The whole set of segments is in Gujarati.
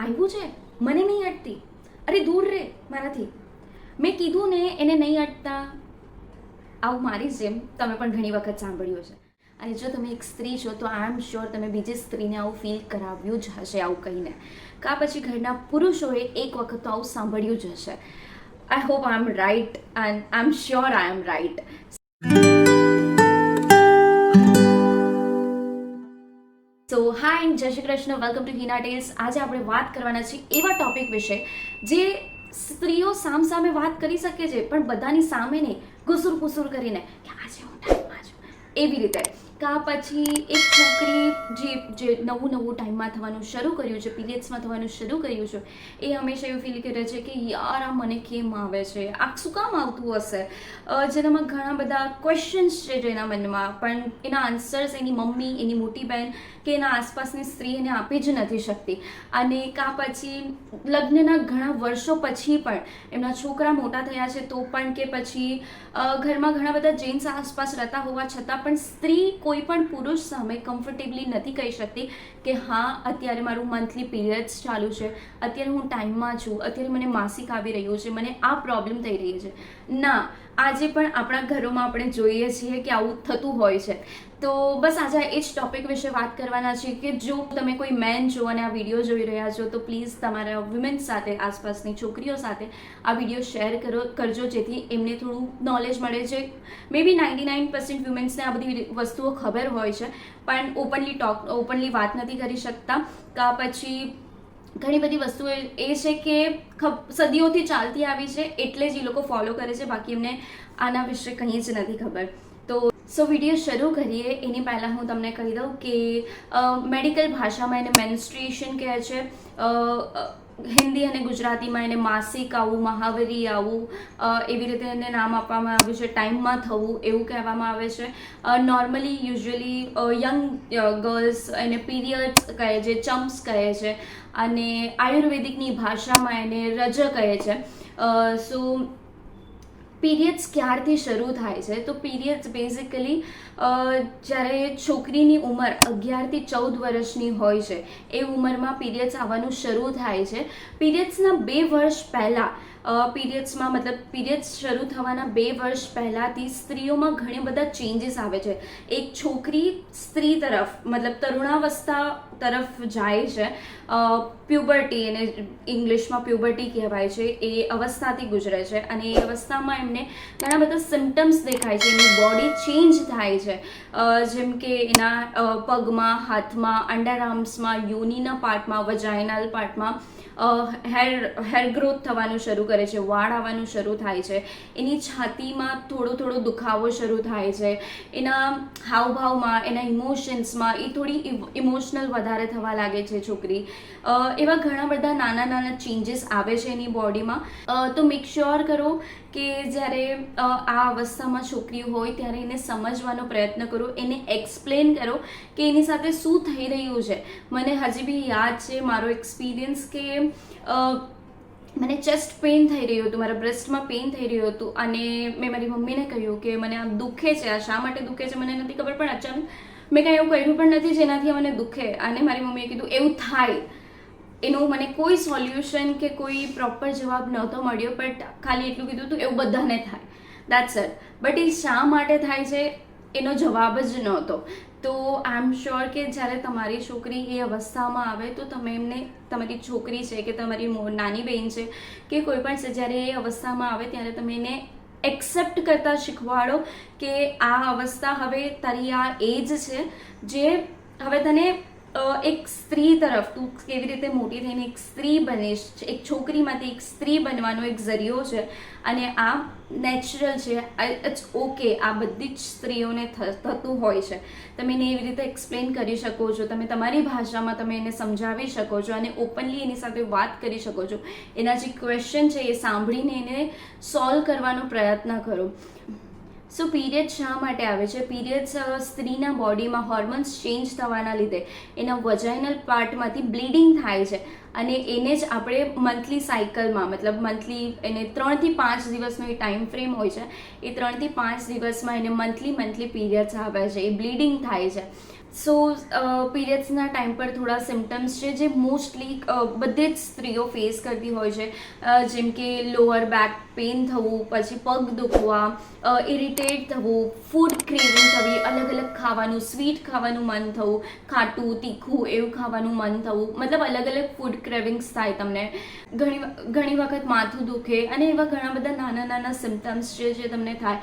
આવ્યું છે? મને નહીં અટતી. અરે દૂર રે, મારાથી. મેં કીધું ને, એને નહીં અટતા. આવું મારી જેમ તમે પણ ઘણી વખત સાંભળ્યું છે અને જો તમે એક સ્ત્રી છો, તો આઈ એમ શ્યોર તમે બીજી સ્ત્રીને આવું ફીલ કરાવ્યું જ હશે, આવું કહીને. કા પછી ઘરના પુરુષોએ એક વખત તો આવું સાંભળ્યું જ હશે. I hope I am right and I am sure I am right hi, Jai Shri Krishna. Welcome to Hina tales આજે આપણે વાત કરવાના છીએ એવા ટોપિક વિશે જે સ્ત્રીઓ સામ સામે વાત કરી શકે છે, પણ બધાની સામે નહીં ગુસુર કુસુર કરીને કે આજે હું ટાઈમમાં છું. એવી રીતે. કા પછી એક છોકરી જે જે નવું નવું ટાઈમમાં થવાનું શરૂ કર્યું છે પીરિયડ્સમાં થવાનું શરૂ કર્યું છે, એ હંમેશા એવું ફીલ કરે છે કે, યાર, આ મને કેમ આવે છે? આ શું કામ આવતું હશે? જેનામાં ઘણા બધા ક્વેશ્ચન્સ છે જેના મનમાં, પણ એના આન્સર્સ એની મમ્મી, એની મોટી બહેન કે એના આસપાસની સ્ત્રી એને આપી જ નથી શકતી. અને કા પછી લગ્નના ઘણા વર્ષો પછી પણ એમના છોકરા મોટા થયા છે, તો પણ કે પછી ઘરમાં ઘણા બધા જેન્ટ્સ આસપાસ રહેતા હોવા છતાં પણ સ્ત્રી કોઈ પણ પુરુષ સામે કમ્ફર્ટેબલી નથી કહી શકતી કે હા, અત્યારે મારું મંથલી પીરિયડ્સ ચાલુ છે, અત્યારે હું ટાઈમમાં છું, અત્યારે મને માસિક આવી રહ્યું છે, મને આ પ્રોબ્લેમ થઈ રહી છે. ના, આજે પણ આપણા ઘરોમાં આપણે જોઈએ છીએ કે આવું થતું હોય છે. તો બસ આજે એ જ ટોપિક વિશે વાત કરવાના છે કે જો તમે કોઈ મેન છો અને આ વીડિયો જોઈ રહ્યા છો, તો પ્લીઝ તમારા વુમેન સાથે, આસપાસની છોકરીઓ સાથે આ વીડિયો શેર કરો, કરજો, જેથી એમને થોડું નોલેજ મળે છે. May be ninety nine percent વુમેન્સને આ બધી વસ્તુઓ ખબર હોય છે, પણ ઓપનલી ટોક ઓપનલી વાત નથી કરી શકતા. કા પછી ઘણી બધી વસ્તુઓ એ છે કે સદીઓથી ચાલતી આવી છે, એટલે જ એ લોકો ફોલો કરે છે, બાકી એમને આના વિશે કંઈ જ નથી ખબર. સો વીડિયો શરૂ કરીએ. એની પહેલાં હું તમને કહી દઉં કે મેડિકલ ભાષામાં એને મેન્સ્ટ્રુએશન કહે છે. હિન્દી અને ગુજરાતીમાં એને માસિક આવું, મહાવરી આવું એવી રીતે એને નામ આપવામાં આવ્યું છે. ટાઈમમાં થવું એવું કહેવામાં આવે છે. નોર્મલી યુઝ્યુઅલી યંગ ગર્લ્સ એને પીરિયડ્સ કહે છે ચમ્પ્સ કહે છે. અને આયુર્વેદિકની ભાષામાં એને રજ કહે છે. સો પીરિયડ્સ ક્યારથી શરૂ થાય છે? તો પીરિયડ્સ બેઝિકલી જ્યારે છોકરીની ઉંમર અગિયારથી ચૌદ વર્ષની હોય છે, એ ઉંમરમાં પીરિયડ્સ આવવાનું શરૂ થાય છે. પીરિયડ્સના બે વર્ષ પહેલાં પીરિયડ્સમાં મતલબ પીરિયડ્સ શરૂ થવાના બે વર્ષ પહેલાંથી સ્ત્રીઓમાં ઘણા બધા ચેન્જીસ આવે છે. એક છોકરી સ્ત્રી તરફ, મતલબ તરુણાવસ્થા તરફ જાય છે. પ્યુબર્ટી એને ઇંગ્લિશમાં પ્યુબર્ટી કહેવાય છે. એ અવસ્થાથી ગુજરે છે અને એ અવસ્થામાં એમને ઘણા બધા સિમ્ટમ્સ દેખાય છે. એની બોડી ચેન્જ થાય છે. જેમ કે એના પગમાં, હાથમાં અંડરઆર્મ્સમાં યોનીના પાર્ટમાં વજાઇનલ પાર્ટમાં હેર હેર ગ્રોથ થવાનું શરૂ કરે છે, વાળ આવવાનું શરૂ થાય છે. એની છાતીમાં થોડો થોડો દુખાવો શરૂ થાય છે. એના હાવભાવમાં, એના ઇમોશન્સમાં એ થોડી ઇમોશનલ વધારે થવા લાગે છે છોકરી. એવા ઘણા બધા નાના નાના ચેન્જીસ આવે છે એની બોડીમાં તો મેક શ્યોર કરો કે જ્યારે આ અવસ્થામાં છોકરી હોય ત્યારે એને સમજવાનો પ્રયત્ન કરો. એને એક્સપ્લેન કરો કે એની સાથે શું થઈ રહ્યું છે. મને હજી બી યાદ છે મારો એક્સપિરિયન્સ કે મને ચેસ્ટ પેઇન થઈ રહ્યું હતું, મારા બ્રેસ્ટમાં પેઇન થઈ રહ્યું હતું અને મેં મારી મમ્મીને કહ્યું કે મને આમ દુખે છે, આ શા માટે દુખે છે મને નથી ખબર, પણ અચાનક મેં કાંઈ એવું કર્યું પણ નથી જેનાથી મને દુખે. અને મારી મમ્મીએ કીધું, એવું થાય. એનું મને કોઈ સોલ્યુશન કે કોઈ પ્રોપર જવાબ નહોતો મળ્યો બટ ખાલી એટલું કીધું હતું, એવું બધાને થાય. દેટ્સ ઇટ બટ એ શા માટે થાય છે? એનો જવાબ જ નહોતો. તો આઈ એમ શ્યોર કે જ્યારે તમારી છોકરી એ અવસ્થામાં આવે તો તમે એમને તમારી છોકરી છે કે તમારી નાની બહેન છે કે કોઈ પણ છે, જ્યારે એ અવસ્થામાં આવે ત્યારે તમે એને એક્સેપ્ટ કરતાં શીખવાડો કે આ અવસ્થા હવે તારી આ એજ છે, જે હવે તને એક સ્ત્રી તરફ તું કેવી રીતે મોટી થઈને એક સ્ત્રી બનીશ એક છોકરીમાંથી એક સ્ત્રી બનવાનો એક ઝરિયો છે અને આ નેચરલ છે ઇટ્સ ઓકે આ બધી જ સ્ત્રીઓને થતું હોય છે. તમે એને એવી રીતે એક્સપ્લેન કરી શકો છો, તમે તમારી ભાષામાં તમે એને સમજાવી શકો છો અને ઓપનલી એની સાથે વાત કરી શકો છો. એના જે ક્વેશ્ચન છે એ સાંભળીને એને સોલ્વ કરવાનો પ્રયત્ન કરો. સો પીરિયડ શા માટે આવે છે? પીરિયડ્સ સ્ત્રીના બોડીમાં હોર્મોન્સ ચેન્જ થવાના લીધે એના વજાઇનલ પાર્ટમાંથી બ્લીડિંગ થાય છે. અને એને જ આપણે મંથલી સાયકલમાં મતલબ મંથલી એને ત્રણથી પાંચ દિવસનો એ ટાઈમ ફ્રેમ હોય છે. એ ત્રણથી પાંચ દિવસમાં એને મંથલી મંથલી પીરિયડ્સ આવે છે. એ બ્લીડિંગ થાય છે. સો પીરિયડ્સના ટાઈમ પર થોડા સિમ્ટમ્સ છે, જે મોસ્ટલી બધે જ સ્ત્રીઓ ફેસ કરતી હોય છે. જેમ કે લોઅર બેક પેઇન થવું, પછી પગ દુખવા ઇરિટેટ થવું ફૂડ ક્રેવિંગ થવી, અલગ અલગ ખાવાનું સ્વીટ ખાવાનું મન થવું, ખાટું, તીખું એવું ખાવાનું મન થવું, મતલબ અલગ અલગ ફૂડ ક્રેવિંગ્સ થાય તમને. ઘણી ઘણી વખત માથું દુખે અને એવા ઘણા બધા નાના નાના સિમ્ટમ્સ છે જે તમને થાય.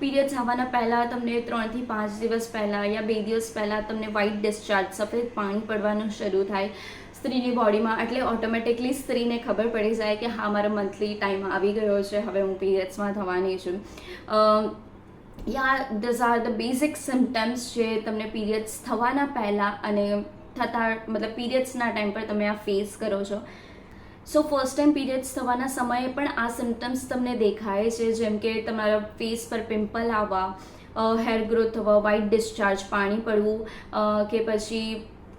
પીરિયડ્સ આવવાના પહેલાં તમને ત્રણથી પાંચ દિવસ પહેલાં યા બે દિવસ પહેલાં તમને વ્હાઇટ ડિસ્ચાર્જ સફેદ પાણી પડવાનું શરૂ થાય સ્ત્રીની બોડીમાં એટલે ઓટોમેટિકલી સ્ત્રીને ખબર પડી જાય કે હા, મારો મંથલી ટાઈમ આવી ગયો છે, હવે હું પીરિયડ્સમાં થવાની છું. Yeah these are the basic symptoms જે તમને પીરિયડ્સ થવાના પહેલાં અને થતા, મતલબ પીરિયડ્સના ટાઈમ પર તમે આ ફેસ કરો છો. સો ફર્સ્ટ ટાઈમ પીરિયડ્સ થવાના સમયે પણ આ સિમ્ટમ્સ તમને દેખાય છે, જેમ કે તમારા ફેસ પર પિમ્પલ આવવા હેર ગ્રોથ થવા વ્હાઇટ ડિસ્ચાર્જ પાણી પડવું કે પછી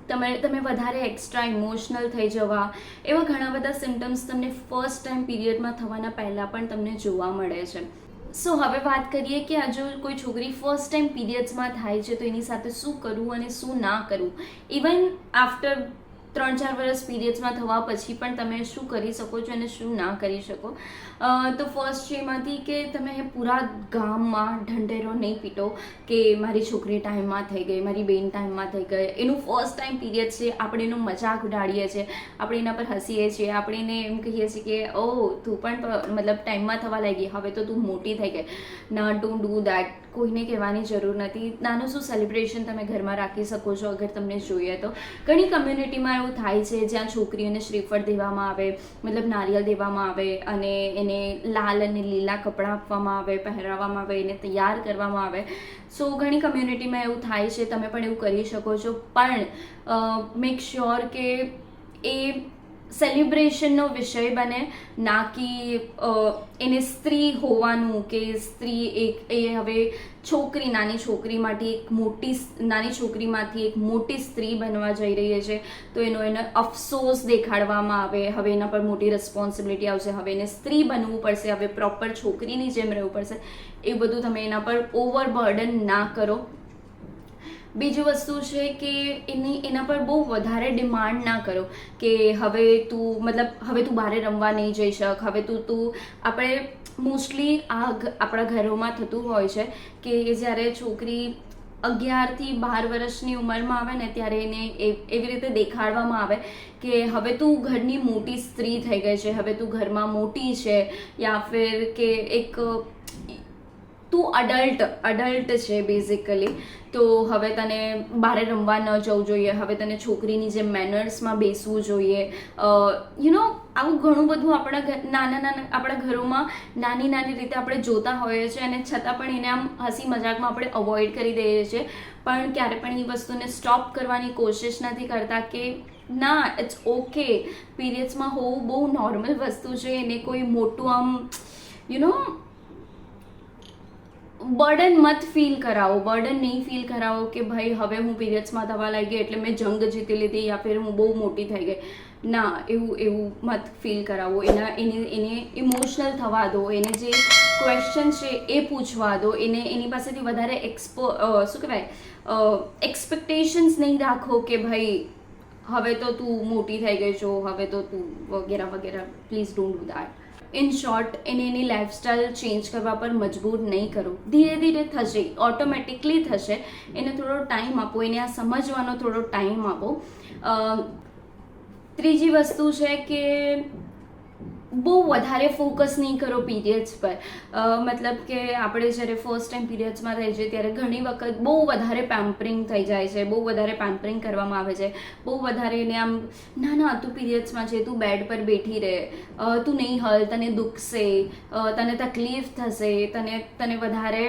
તમે તમે વધારે એક્સ્ટ્રા ઇમોશનલ થઈ જવા, એવા ઘણા બધા સિમ્ટમ્સ તમને ફર્સ્ટ ટાઈમ પીરિયડમાં થવાના પહેલાં પણ તમને જોવા મળે છે. સો હવે વાત કરીએ કે આ જો કોઈ છોકરી ફર્સ્ટ ટાઈમ પીરિયડ્સમાં થાય છે, તો એની સાથે શું કરવું અને શું ના કરવું? ઇવન આફ્ટર ત્રણ ચાર વર્ષ પીરિયડ્સમાં થવા પછી પણ તમે શું કરી શકો છો અને શું ના કરી શકો? તો ફર્સ્ટ છે એમાંથી કે તમે પૂરા ગામમાં ઢંઢેરો નહીં પીટો કે મારી છોકરી ટાઈમમાં થઈ ગઈ, મારી બેન ટાઈમમાં થઈ ગઈ. એનું ફર્સ્ટ ટાઈમ પીરિયડ છે, આપણે એનો મજાક ઉડાડીએ છીએ, આપણે એના પર હસીએ છીએ, આપણે એને એમ કહીએ છીએ કે ઓ તું પણ મતલબ ટાઈમમાં થવા લાગી, હવે તો તું મોટી થઈ ગઈ. ના ડોન્ટ ડુ દેટ કોઈને કહેવાની જરૂર નથી. નાનું શું સેલિબ્રેશન તમે ઘરમાં રાખી શકો છો અગર તમને જોઈએ તો? ઘણી કમ્યુનિટીમાં એવું થાય છે, જ્યાં છોકરીઓને શ્રીફળ દેવામાં આવે, મતલબ નારિયેલ દેવામાં આવે અને એને લાલ અને લીલા કપડાં આપવામાં આવે, પહેરાવવામાં આવે, એને તૈયાર કરવામાં આવે. સો ઘણી કમ્યુનિટીમાં એવું થાય છે, તમે પણ એવું કરી શકો છો. પણ મેક શ્યોર કે એ સેલિબ્રેશનનો વિષય બને, ના કે એને સ્ત્રી હોવાનું કે સ્ત્રી એક, એ હવે છોકરી, નાની છોકરીમાંથી એક મોટી નાની છોકરીમાંથી એક મોટી સ્ત્રી બનવા જઈ રહી છે, તો એનો એને અફસોસ દેખાડવામાં આવે, હવે એના પર મોટી રિસ્પોન્સિબિલિટી આવશે, હવે એને સ્ત્રી બનવું પડશે, હવે પ્રોપર છોકરીની જેમ રહેવું પડશે, એ બધું તમે એના પર ઓવર બર્ડન ના કરો. બીજી વસ્તુ છે કે એની, એના પર બહુ વધારે ડિમાન્ડ ના કરો કે હવે તું, મતલબ હવે તું બહાર રમવા નહીં જઈ શક, હવે તું તું, આપણે મોસ્ટલી આ આપણા ઘરોમાં થતું હોય છે કે જ્યારે છોકરી અગિયારથી બાર વર્ષની ઉંમરમાં આવે ને ત્યારે એને એવી રીતે દેખાડવામાં આવે કે હવે તું ઘરની મોટી સ્ત્રી થઈ ગઈ છે, હવે તું ઘરમાં મોટી છે, યા ફિર કે એક તું અડલ્ટ અડલ્ટ છે બેઝિકલી તો હવે તને બહાર રમવા ન જવું જોઈએ. હવે તને છોકરીની જેમ મેનર્સમાં બેસવું જોઈએ. યુ નો આવું ઘણું બધું આપણા નાના નાના, આપણા ઘરોમાં નાની નાની રીતે આપણે જોતા હોઈએ છીએ અને છતાં પણ એને આમ હસી મજાકમાં આપણે અવોઇડ કરી દઈએ છીએ. પણ ક્યારે પણ એ વસ્તુને સ્ટોપ કરવાની કોશિશ નથી કરતા કે ના ઇટ્સ ઓકે પીરિયડ્સમાં હોવું બહુ નોર્મલ વસ્તુ છે. એને કોઈ મોટું આમ યુ નો બર્ડન મત ફીલ કરાવો બર્ડન નહીં ફીલ કરાવો કે ભાઈ હવે હું પીરિયડ્સમાં થવા લાગી એટલે મેં જંગ જીતી લીધી યા ફિર હું બહુ મોટી થઈ ગઈ. ના, એવું એવું મત ફીલ કરાવો. એના, એને એને ઇમોશનલ થવા દો, એને જે ક્વેશ્ચન છે એ પૂછવા દો. એને, એની પાસેથી વધારે એક્સપો શું કહેવાય? એક્સપેક્ટેશન્સ નહીં રાખો કે ભાઈ હવે તો તું મોટી થઈ ગઈ છો, હવે તો તું વગેરે વગેરે. Please don't do that in short એને એની લાઈફસ્ટાઈલ ચેન્જ કરવા પર મજબૂર નહીં કરો. ધીરે ધીરે થશે ઓટોમેટિકલી થશે. એને થોડો ટાઈમ આપો, એને આ સમજવાનો થોડો ટાઈમ આપો. ત્રીજી વસ્તુ છે કે બહુ વધારે ફોકસ નહીં કરો પીરિયડ્સ પર. મતલબ કે આપણે જ્યારે ફર્સ્ટ ટાઈમ પીરિયડ્સમાં થઈ છે ત્યારે ઘણી વખત બહુ વધારે પેમ્પરિંગ થઈ જાય છે, બહુ વધારે પેમ્પરિંગ કરવામાં આવે છે. બહુ વધારે એને આમ, ના ના, તું પીરિયડ્સમાં છે, તું બેડ પર બેઠી રહે. તું નહીં હલ, તને દુખશે. તને તકલીફ થશે. તને તને વધારે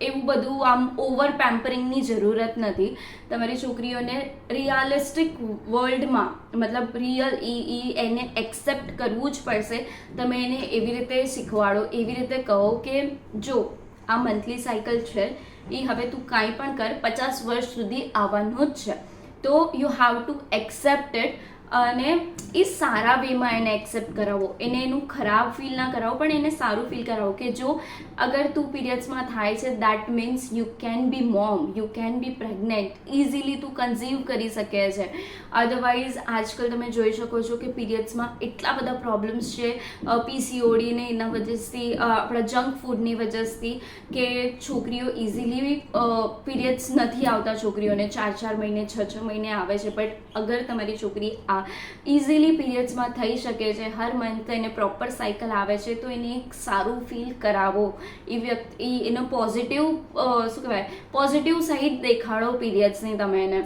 એવું બધું આમ ઓવર પેમ્પરિંગની જરૂરત નથી. તમારી છોકરીઓને રિયાલિસ્ટિક વર્લ્ડમાં મતલબ રિયલ ઈ ઈ એને એક્સેપ્ટ કરવું જ પડશે. તમે એને એવી રીતે શીખવાડો, એવી રીતે કહો કે જો, આ મંથલી સાયકલ છે એ હવે તું કાંઈ પણ કર, પચાસ વર્ષ સુધી આવવાનું જ છે. તો you have to accept it અને એ સારા વેમાં એને એક્સેપ્ટ કરાવો. એને એનું ખરાબ ફીલ ના કરાવો, પણ એને સારું ફીલ કરાવો કે જો અગર તું પીરિયડ્સમાં થાય છે that means you can be mom you can be pregnant easily તું કન્ઝીવ કરી શકે છે. અધરવાઇઝ આજકાલ તમે જોઈ શકો છો કે પીરિયડ્સમાં એટલા બધા પ્રોબ્લેમ્સ છે પીસીઓડી ને એના વજહથી આપણા જંક ફૂડની વજહથી કે છોકરીઓ ઇઝીલી પીરિયડ્સ નથી આવતા છોકરીઓને. ચાર ચાર મહિને, છ છ મહિને આવે છે. બટ અગર તમારી છોકરી આ ઇઝીલી પીરિયડ્સમાં થઈ શકે છે. હર મંથ એને પ્રોપર સાયકલ આવે છે. તો એને એક સારું ફીલ કરાવો. એ વ્યક્તિ એનો પોઝિટિવ શું કહેવાય? પોઝિટિવ સહિત દેખાડો પીરિયડ્સની તમે એને.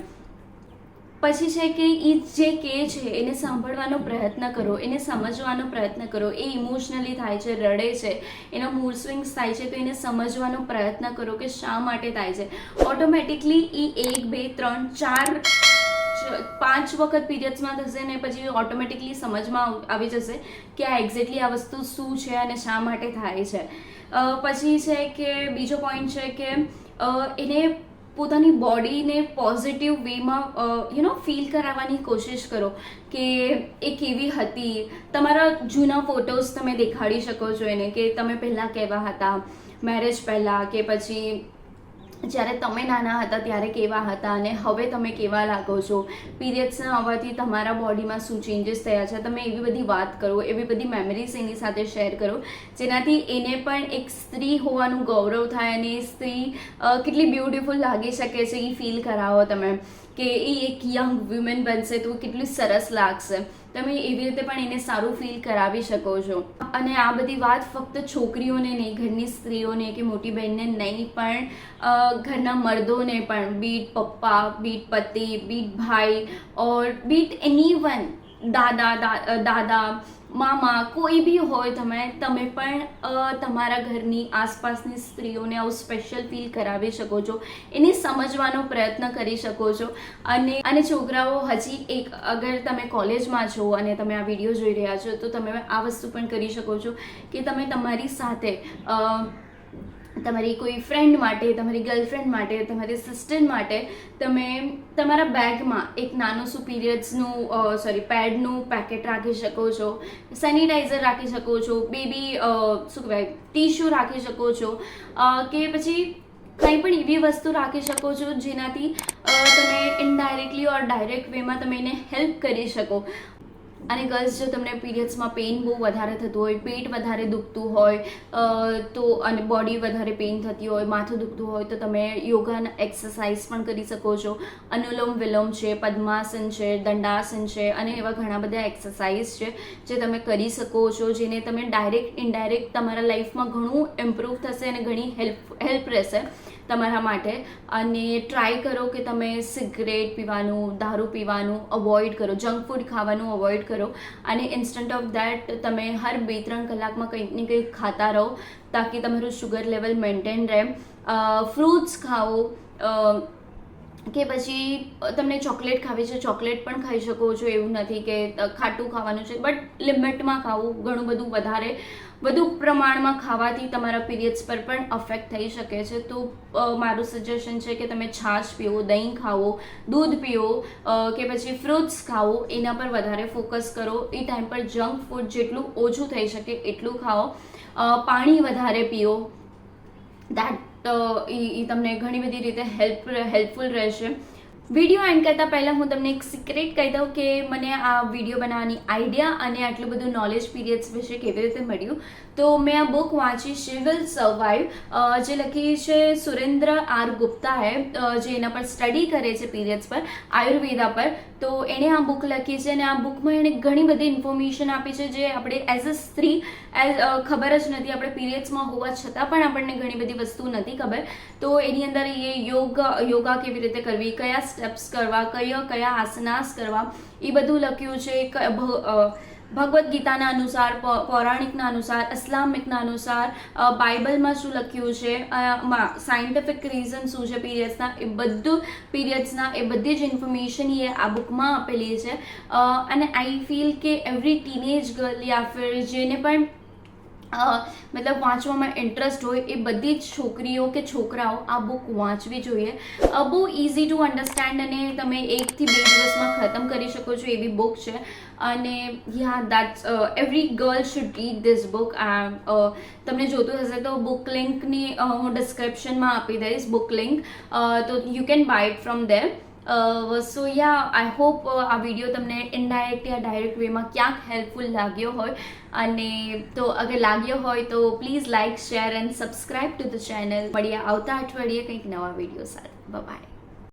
પછી છે કે એ જે કહે છે, એને સાંભળવાનો પ્રયત્ન કરો. એને સમજવાનો પ્રયત્ન કરો. એ ઇમોશનલી થાય છે, રડે છે, એનો મૂડ સ્વિંગ્સ થાય છે, તો એને સમજવાનો પ્રયત્ન કરો કે શા માટે થાય છે. ઓટોમેટિકલી એ એક, બે, ત્રણ, ચાર પાંચ વખત પીરિયડ્સમાં થશે ને પછી ઓટોમેટિકલી સમજમાં આવી જશે કે આ એક્ઝેક્ટલી આ વસ્તુ શું છે અને શા માટે થાય છે. પછી છે કે બીજો પોઈન્ટ છે કે એને પોતાની બોડીને પોઝિટિવ વેમાં યુ નો ફીલ કરાવવાની કોશિશ કરો કે એ કેવી હતી. તમારા જૂના ફોટોઝ તમે દેખાડી શકો છો એને કે તમે પહેલાં કેવા હતા મેરેજ પહેલાં કે પછી જ્યારે તમે નાના હતા ત્યારે કેવા હતા અને હવે તમે કેવા લાગો છો? પીરિયડ્સના આવવાથી તમારા બોડીમાં શું ચેન્જીસ થયા છે? તમે એવી બધી વાત કરો, એવી બધી મેમરીઝ એની સાથે શેર કરો, જેનાથી એને પણ એક સ્ત્રી હોવાનું ગૌરવ થાય અને સ્ત્રી કેટલી બ્યુટિફુલ લાગી શકે છે એ ફીલ કરાવો તમે. કે એ એક યંગ વુમેન બનશે તો કેટલું સરસ લાગશે. તમે એવી રીતે પણ એને સારું ફીલ કરાવી શકો છો. અને આ બધી વાત ફક્ત છોકરીઓને નહીં, ઘરની સ્ત્રીઓને કે મોટી બહેનને નહીં, પણ ઘરના મર્દોને પણ બીટ પપ્પા બીટ પતિ બીટ ભાઈ ઓર બીટ એની વન દાદા દાદા મામા, કોઈ બી હોય તમે તમે પણ તમારા ઘરની આસપાસની સ્ત્રીઓને આવું સ્પેશિયલ ફીલ કરાવી શકો છો. એને સમજવાનો પ્રયત્ન કરી શકો છો. અને અને છોકરાઓ, હજી એક, અગર તમે કોલેજમાં છો અને તમે આ વીડિયો જોઈ રહ્યા છો, તો તમે આ વસ્તુ પણ કરી શકો છો કે તમે તમારી સાથે તમારી કોઈ ફ્રેન્ડ માટે, તમારી ગર્લફ્રેન્ડ માટે, તમારી સિસ્ટર માટે તમે તમારા બેગમાં એક નાનું શું પીરિયડ્સનું સોરી પેડનું પેકેટ રાખી શકો છો સેનિટાઈઝર રાખી શકો છો બેબી શું કહેવાય ટીશ્યુ રાખી શકો છો કે પછી કંઈ પણ એવી વસ્તુ રાખી શકો છો જેનાથી તમે ઇનડાયરેક્ટલી ઓર ડાયરેક્ટ વેમાં તમે એને હેલ્પ કરી શકો. અને ગર્લ્સ જો તમને પીરિયડ્સમાં પેઇન બહુ વધારે થતું હોય, પેટ વધારે દુખતું હોય તો અને બોડી વધારે પેઇન થતી હોય, માથું દુખતું હોય, તો તમે યોગાના એક્સરસાઇઝ પણ કરી શકો છો. અનુલોમ વિલોમ છે, પદ્માસન છે, દંડાસન છે, અને એવા ઘણા બધા એક્સરસાઇઝ છે જે તમે કરી શકો છો, જેને તમે ડાયરેક્ટ ઇનડાયરેક્ટ તમારા લાઈફમાં ઘણું ઇમ્પ્રૂવ થશે અને ઘણી હેલ્પ હેલ્પ રહેશે. તમારા માટે. અને ટ્રાય કરો કે તમે સિગરેટ પીવાનું, દારૂ પીવાનું અવોઇડ કરો જંક ફૂડ ખાવાનું અવોઇડ કરો. અને ઇન્સ્ટન્ટ ઓફ દેટ તમે હર બે ત્રણ કલાકમાં કંઈક ને કંઈક ખાતા રહો, તાકી તમારું શુગર લેવલ મેન્ટેન રહે. ફ્રૂટ્સ ખાઓ કે પછી તમને ચોકલેટ ખાવી છે, ચોકલેટ પણ ખાઈ શકો છો, એવું નથી કે ખાટું ખાવાનું છે, બટ લિમિટમાં ખાવું ઘણું બધું વધારે, વધુ પ્રમાણમાં ખાવાથી તમારા પીરિયડ્સ પર પણ અફેક્ટ થઈ શકે છે. તો મારું સજેશન છે કે તમે છાશ પીવો, દહીં ખાવો, દૂધ પીવો કે પછી ફ્રૂટ્સ ખાવો, એના પર વધારે ફોકસ કરો. એ ટાઈમ પર જંક ફૂડ જેટલું ઓછું થઈ શકે એટલું ખાઓ. પાણી વધારે પીઓ. દેટ એ તમને ઘણી બધી રીતે હેલ્પ હેલ્પફુલ રહેશે. વીડિયો એન્ડ કરતાં પહેલાં હું તમને એક સિક્રેટ કહી દઉં કે મને આ વીડિયો બનાવવાની આઈડિયા અને આટલું બધું નોલેજ પીરિયડ્સ વિશે કેવી રીતે મળ્યું. તો મેં આ બુક વાંચી શી વિલ સર્વાઈવ જે લખી છે સુરેન્દ્ર આર ગુપ્તાએ જે એના પર સ્ટડી કરે છે પીરિયડ્સ પર, આયુર્વેદા પર. તો એણે આ બુક લખી છે અને આ બુકમાં એણે ઘણી બધી ઇન્ફોર્મેશન આપી છે જે આપણે એઝ અ સ્ત્રી એઝ ખબર જ નથી આપણે પીરિયડ્સમાં હોવા છતાં પણ આપણને ઘણી બધી વસ્તુ નથી ખબર. તો એની અંદર એ યોગ, યોગા કેવી રીતે કરવી, કયા સ્ટેપ્સ કરવા, કયા કયા આસનાસ કરવા, એ બધું લખ્યું છે. ભગવદ્ ગીતાના અનુસાર પૌરાણિકના અનુસાર, ઇસ્લામિકના અનુસાર બાઇબલમાં શું લખ્યું છે? સાયન્ટિફિક રીઝન શું છે પીરિયડ્સના એ બધું પીરિયડ્સના એ બધી જ ઇન્ફોર્મેશન એ આ બુકમાં આપેલી છે. અને આઈ ફીલ કે એવરી ટીનેજ ગર્લ યા ફિર જેને પણ મતલબ વાંચવામાં ઇન્ટરેસ્ટ હોય એ બધી જ છોકરીઓ કે છોકરાઓ આ બુક વાંચવી જોઈએ. બહુ ઇઝી ટુ અન્ડરસ્ટેન્ડ અને તમે એકથી બે દિવસમાં ખતમ કરી શકો છો એવી બુક છે. અને yeah that's every girl should read this book તમને જોતું હશે તો બુક લિંકની હું ડિસ્ક્રિપ્શનમાં આપી દઈશ બુક લિંક તો you can buy it from there so yeah I hope આ વીડિયો તમને ઇનડાયરેક્ટ યા ડાયરેક્ટ વેમાં ક્યાંક હેલ્પફુલ લાગ્યો હોય. અને તો અગર લાગ્યો હોય તો please like share and subscribe to the channel મળીએ આવતા અઠવાડિયે કંઈક નવા વીડિયો સાથે. બાય